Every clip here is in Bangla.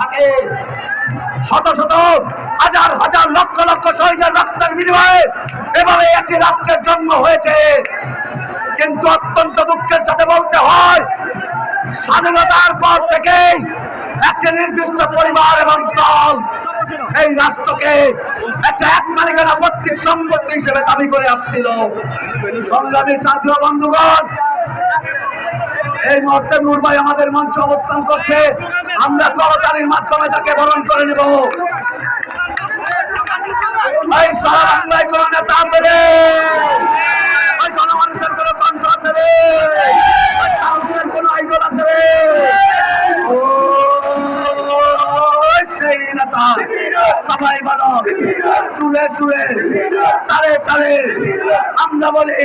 থাকে। শত শত হাজার হাজার লক্ষ লক্ষ শহীদের রক্তের বিনিময়ে এভাবে একটি রাষ্ট্রের জন্ম হয়েছে। কিন্তু অত্যন্ত দুঃখের সাথে বলতে হয়, স্বাধীনতার পর থেকেই একটি নির্দিষ্ট পরিবার এবং দল এই রাষ্ট্রকে একটা এক মালিকানা পত্রিক সম্পত্তি হিসেবে দাবি করে আসছিল। সংগ্রামী ছাত্র বন্ধুগণ এই মুহূর্তে নূর ভাই আমাদের মঞ্চে অবস্থান করছে। আমরা করতালির মাধ্যমে তাকে বরণ করে নেব। এই সারা সবাই চুলে চুলে তালে তালে আমরা বলি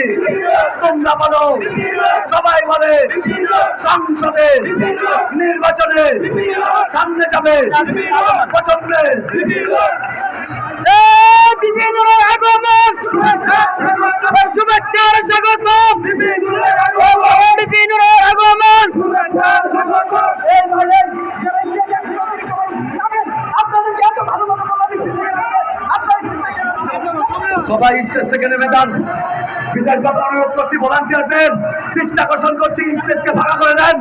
তোমরা বলো সবাই বলে সংসদে নির্বাচনে সামনে যাবে পছন্দে বিপিনুরের সবাই স্টেজ থেকে নেমে যান। বিশেষভাবে অনুরোধ করছি ভলান্টিয়ারদের, দৃষ্টি আকর্ষণ করছি, স্টেজকে ফাঁকা করে দেন।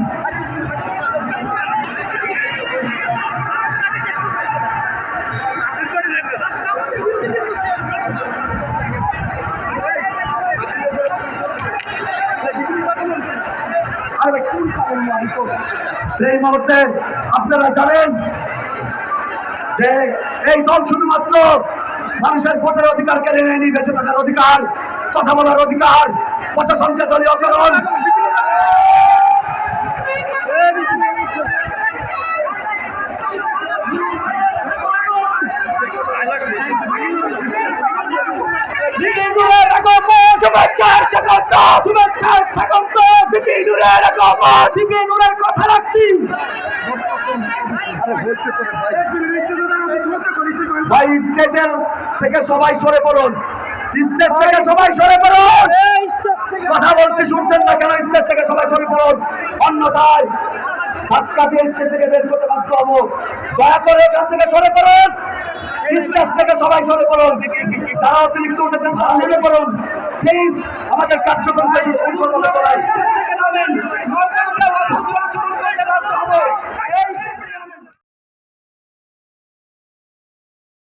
সেই মুহূর্তে আপনারা জানেন যে এই দল শুধুমাত্র মানুষের ভোটের অধিকার কেড়ে নেয়নি বেঁচে থাকার অধিকার, কথা বলার অধিকার, প্রশাসনকে আগমন শুভেচ্ছার স্বাগত কথা রাখছি থেকে সবাই সরে পড়ুন। স্টেজ থেকে সবাই সরে পড়ুন। কথা বলছি শুনছেন না কেন? স্টেজ থেকে সবাই সরে পড়ুন। অন্যথায় ধাক্কা দিয়ে স্টেজ থেকে বের করতে বাধ্য হব। দয়া করে এখান থেকে সরে পড়ুন। স্টেজ থেকে সবাই সরে পড়ুন। যারা অতিরিক্ত উঠেছেন তারা নেমে পড়ুন। প্লিজ আমাদের কার্যক্রমটা করাই